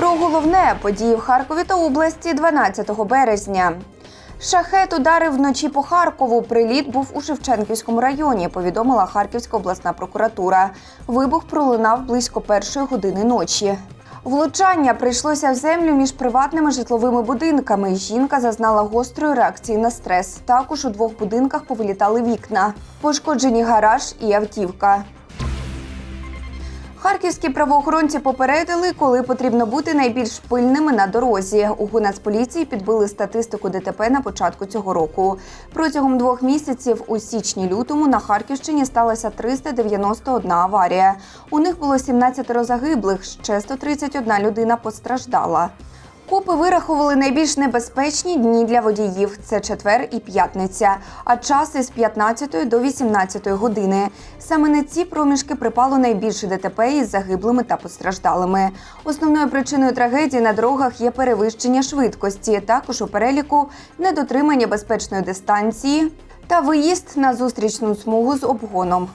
Про головне події в Харкові та області 12 березня. Шахет ударив вночі по Харкову. Приліт був у Шевченківському районі. Повідомила Харківська обласна прокуратура. Вибух пролунав близько першої години ночі. Влучання прийшлося в землю між приватними житловими будинками. Жінка зазнала гострої реакції на стрес. Також у двох будинках повилітали вікна. Пошкоджені гараж і автівка. Харківські правоохоронці попередили, коли потрібно бути найбільш пильними на дорозі. У Гунацполіції підбили статистику ДТП на початку цього року. Протягом двох місяців у січні-лютому на Харківщині сталася 391 аварія. У них було 17 загиблих, ще 131 людина постраждала. Копи вирахували найбільш небезпечні дні для водіїв. Це четвер і п'ятниця, а час із 15 до 18 години. Саме на ці проміжки припало найбільше ДТП із загиблими та постраждалими. Основною причиною трагедії на дорогах є перевищення швидкості, також у переліку недотримання безпечної дистанції та виїзд на зустрічну смугу з обгоном.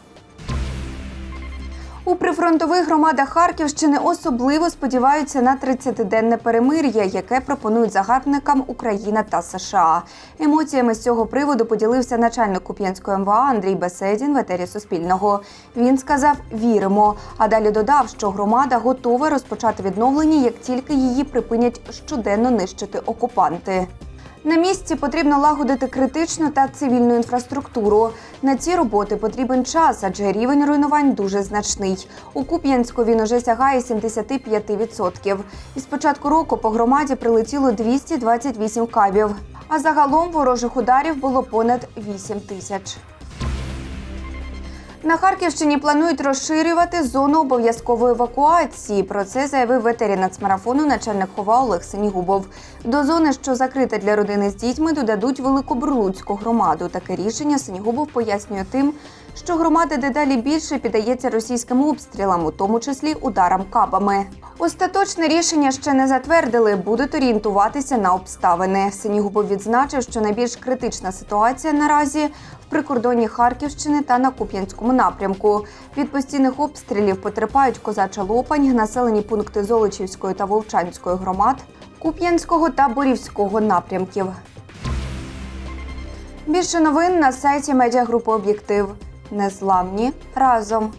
У прифронтових громадах Харківщини особливо сподіваються на 30-денне перемир'я, яке пропонують загарбникам Україна та США. Емоціями з цього приводу поділився начальник Куп'янської МВА Андрій Беседін в етері Суспільного. Він сказав: віримо. А далі додав, що громада готова розпочати відновлення, як тільки її припинять щоденно нищити окупанти. На місці потрібно лагодити критичну та цивільну інфраструктуру. На ці роботи потрібен час, адже рівень руйнувань дуже значний. У Куп'янську він уже сягає 75%. І з початку року по громаді прилетіло 228 кабів. А загалом ворожих ударів було понад 8 тисяч. На Харківщині планують розширювати зону обов'язкової евакуації. Про це заявив в етері нацмарафону начальник хова Олег Синігубов. До зони, що закрита для родини з дітьми, додадуть Великобурлуцьку громаду. Таке рішення Синігубов пояснює тим, що громада дедалі більше піддається російським обстрілам, у тому числі ударам кабами. Остаточне рішення ще не затвердили, будуть орієнтуватися на обставини. Синігубов відзначив, що найбільш критична ситуація наразі в прикордонні Харківщини та на Куп'янському напрямку. Від постійних обстрілів потерпають Козача Лопань, населені пункти Золочівської та Вовчанської громад, Куп'янського та Борівського напрямків. Більше новин на сайті медіагрупи Об'єктив. Незламні разом.